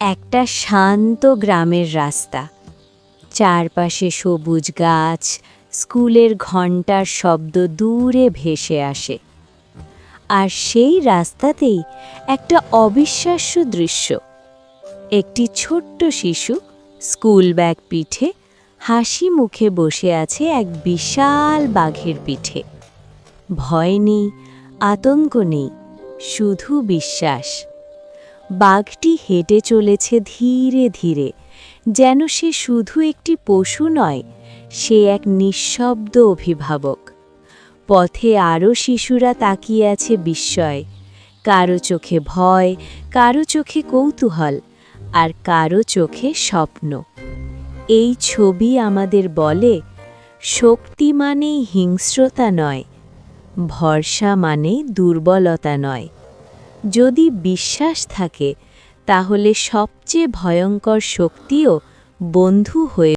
একটা শান্ত গ্রামের রাস্তা। চারপাশে সবুজ গাছ, স্কুলের ঘণ্টার শব্দ দূরে ভেসে আসে। আর সেই রাস্তাতেই একটা অবিশ্বাস্য দৃশ্য। একটি ছোট্ট শিশু স্কুল ব্যাগ পিঠে হাসি মুখে বসে আছে এক বিশাল বাঘের পিঠে। ভয় নেই, আতঙ্ক নেই, শুধু বিশ্বাস। বাঘটি হেঁটে চলেছে ধীরে ধীরে। যেন সে শুধু একটি পশু নয়, সে এক নিঃশব্দ অভিভাবক। পথে আরও শিশুরা তাকিয়ে আছে বিস্ময়। কারও চোখে ভয়, কারও চোখে কৌতূহল, আর কারও চোখে স্বপ্ন। এই ছবি আমাদের বলে, শক্তি মানেই হিংস্রতা নয়, ভরসা মানে দুর্বলতা নয়। যদি বিশ্বাস থাকে তাহলে সবচেয়ে ভয়ঙ্কর শক্তিও বন্ধু হয়ে